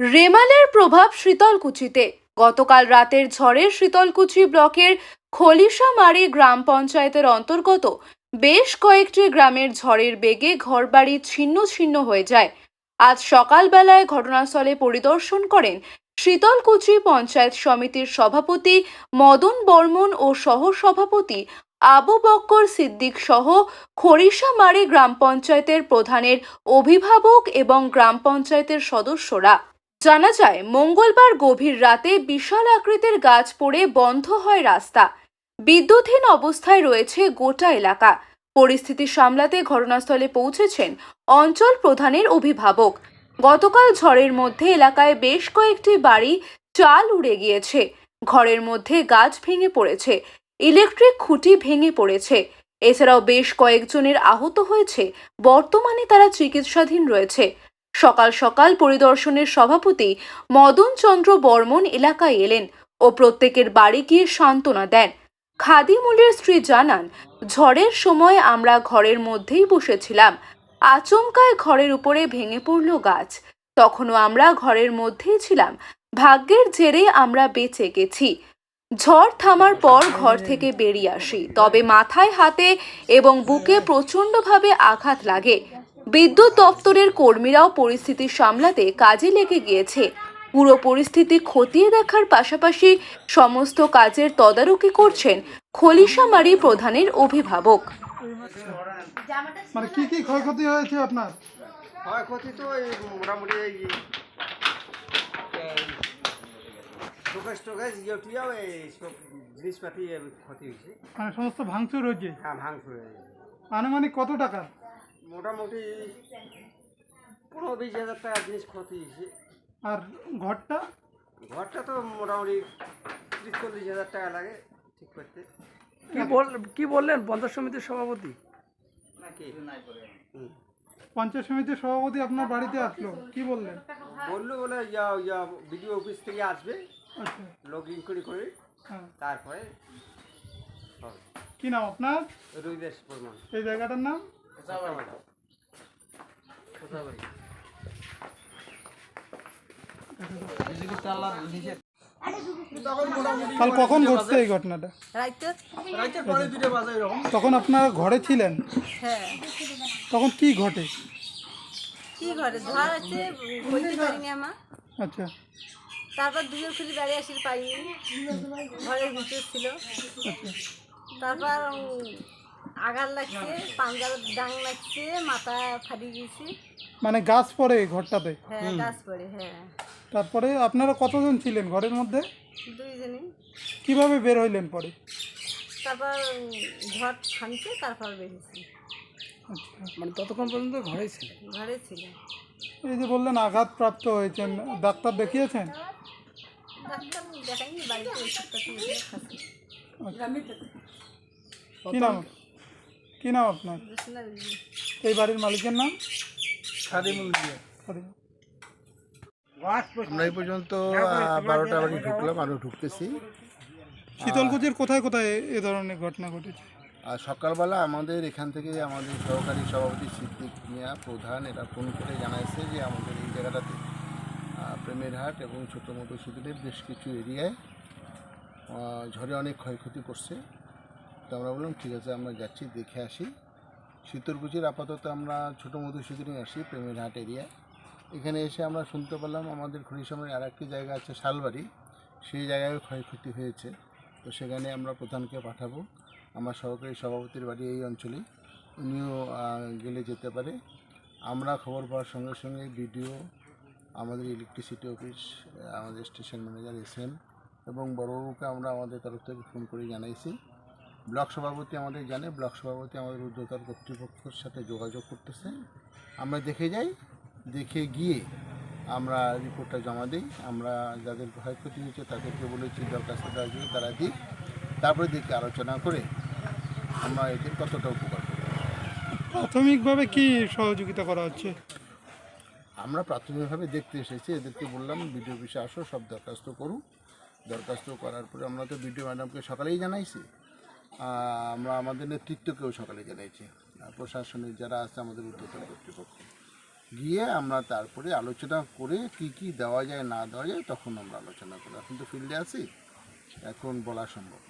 রেমালের প্রভাব শীতলকুচিতে। গতকাল রাতের ঝড়ে শীতলকুচি ব্লকের খলিশামারি গ্রাম পঞ্চায়েতের অন্তর্গত বেশ কয়েকটি গ্রামের ঝড়ের বেগে ঘরবাড়ি ছিন্ন ছিন্ন হয়ে যায়। আজ সকালবেলায় ঘটনাস্থলে পরিদর্শন করেন শীতলকুচি পঞ্চায়েত সমিতির সভাপতি মদন বর্মন ও সহসভাপতি আবু বক্কর সিদ্দিক সহ খরিশামারি গ্রাম পঞ্চায়েতের প্রধানের অভিভাবক এবং গ্রাম পঞ্চায়েতের সদস্যরা। জানা যায়, মঙ্গলবার গভীর রাতে বিশাল আকৃতির গাছ পড়ে বন্ধ হয় রাস্তা। বিদ্যুৎহীন অবস্থায় রয়েছে গোটা এলাকা। পরিস্থিতি সামলাতে ঘটনাস্থলে পৌঁছেছেন অঞ্চল প্রধানের অভিভাবক। গতকাল ঝড়ের মধ্যে এলাকায় বেশ কয়েকটি বাড়ি চাল উড়ে গিয়েছে। ঘরের মধ্যে গাছ ভেঙে পড়েছে, ইলেকট্রিক খুঁটি ভেঙে পড়েছে। এছাড়াও বেশ কয়েকজনের আহত হয়েছে, বর্তমানে তারা চিকিৎসাধীন রয়েছে। সকাল সকাল পরিদর্শনের সভাপতি মদন চন্দ্র বর্মন এলাকায় এলেন ও প্রত্যেকের বাড়ি গিয়ে সান্ত্বনা দেন। খাদিমুলের স্ত্রী জানান, ঝড়ের সময় আমরা ঘরের মধ্যেই বসেছিলাম। আচমকায় ঘরের উপরে ভেঙে পড়ল গাছ। তখনও আমরা ঘরের মধ্যেই ছিলাম। ভাগ্যের জেরে আমরা বেঁচে গেছি। ঝড় থামার পর ঘর থেকে বেরিয়ে আসি। তবে মাথায় হাতে এবং বুকে প্রচণ্ডভাবে আঘাত লাগে। বিদ্যুৎ দপ্তরের কর্মীরাও পরিস্থিতি সামলাতে কাজে লেগে গিয়েছে। পুরো পরিস্থিতি খতিয়ে দেখার পাশাপাশি সমস্ত কাজের তদারকি করছেন খলিশামারি প্রধানের অভিভাবক। মানে কি কি ক্ষয়ক্ষতি হয়েছে আপনার? ক্ষয়ক্ষতি তো এই মোটামুটি এই শোকেশ টোকেশ ইয়ে টিয়াও এই সব জিনিসপাতি ক্ষতি হয়েছে। মানে সমস্ত ভাঙচুর হয়েছে? হ্যাঁ ভাঙচুর হয়ে গেছে। আনুমানিক কত টাকা? মোটামুটি পনেরো বিশ হাজার টাকা জিনিস ক্ষতি হয়েছে। আর ঘরটা? ঘরটা তো মোটামুটি ত্রিশ চল্লিশ হাজার টাকা লাগে ঠিক করতে। কি বল কি বললেন? পঞ্চায়েত সমিতির সভাপতি? নাকি। পঞ্চায়েত সমিতির সভাপতি আপনার বাড়িতে আসলো। কি বললেন? বলল বলে ইয়া ইয়া বিডিও অফিস থেকে আসবে। আচ্ছা। লগ ইন করে করে হ্যাঁ। তারপরে কি নাম আপনার? রুইদাস প্রমাণ এই জায়গাটার নাম? কাল কখন ঘটছে এই ঘটনাটা? রাইতে? তখন আপনারা ঘরে ছিলেন? হ্যাঁ। তখন কি ঘটে? কি ঘরে ঝড় আছে বলতে পারিনি আমার আচ্ছা। তারপর দুজন খুলি বাড়ি আসির পাইনি। ঘরের ভিতর ছিল। আচ্ছা। তারপর আগার লাগছে পাঞ্জার ডাং লাগছে মাথা ফাটি গেছে মানে গাছ পড়ে এই ঘরটাতে? হ্যাঁ গাছ পড়ে হ্যাঁ। তারপরে আপনারা কতজন ছিলেন ঘরের মধ্যে? দুইজনই। কীভাবে বের হইলেন পরে? তারপর ঝড় থামছে তারপর বেরিয়েছি আচ্ছা। মানে ততক্ষণ পর্যন্ত ঘরেই ছিল ঘরে ছিল এই যে বললেন আঘাতপ্রাপ্ত হয়েছেন ডাক্তার দেখিয়েছেন? ডাক্তার দেখাইনি বাড়িতে ওষুধটা তুলে কি নাম? কি নাম আপনার? এই বাড়ির মালিকের নাম? খাদিমুল। আমরা এই পর্যন্ত বারোটা বাড়ি ঢুকলাম আরও ঢুকতেছি। শীতলকুচির কোথায় কোথায় এ- ধরনের ঘটনা ঘটেছে? আর সকালবেলা আমাদের এখান থেকে আমাদের সহকারী সভাপতি সিদ্দিক মিয়া প্রধান এরা ফোন করে জানাইছে যে আমাদের এই জায়গাটাতে প্রেমের হাট এবং ছোটো মোটো সুদূরের বেশ কিছু এরিয়ায় ঝড়ে অনেক ক্ষয়ক্ষতি করছে। তো আমরা বললাম, ঠিক আছে, আমরা যাচ্ছি, দেখে আসি। শীতলকুচির আপাতত আমরা ছোটো মধু সুদূরে আসি, প্রেমের হাট এরিয়া এখানে এসে আমরা শুনতে পেলাম, আমাদের খরিশামের আর একটি জায়গা আছে, শালবাড়ি। সেই জায়গায় ক্ষয়ক্ষতি হয়েছে। তো সেখানে আমরা প্রধানকে পাঠাবো। আমার সহকারী সভাপতির বাড়ি এই অঞ্চলে উনিও গেলে যেতে পারে। আমরা খবর পাওয়ার সঙ্গে সঙ্গে বিডিও, আমাদের ইলেকট্রিসিটি অফিস আমাদের স্টেশন ম্যানেজার এস এম এবং বড়বাবুকে আমরা আমাদের তরফ থেকে ফোন করে জানাইছি। ব্লক সভাপতি আমাদের জানে ব্লক সভাপতি আমাদের ঊর্ধ্বতর কর্তৃপক্ষের সাথে যোগাযোগ করতেছে। আমরা দেখে যাই দেখে গিয়ে আমরা রিপোর্টটা জমা দিই। আমরা যাদের ক্ষয়ক্ষতি হয়েছে তাদেরকে বলেছি দরখাস্ত দেওয়ার জন্য তারা দিই তারপরে দেখে আলোচনা করে আমরা এদের কতটা উপকার করব। প্রাথমিকভাবে কি সহযোগিতা করা হচ্ছে? আমরা প্রাথমিকভাবে দেখতে এসেছি এদেরকে বললাম বিডিও অফিসে আসো সব দরখাস্ত করুন দরখাস্ত করার পরে আমরা তো বিডিও ম্যাডামকে সকালেই জানাইছি। আমরা আমাদের নেতৃত্বকেও সকালে জানাইছি। প্রশাসনের যারা আছে, আমাদের উদ্যোক্তা কর্তৃপক্ষ। গিয়ে আমরা তারপরে আলোচনা করে কি কি দেওয়া যায়, না দেওয়া যায়, তখন আমরা আলোচনা করি। এখন তো ফিল্ডে আছি, এখন বলা সম্ভব।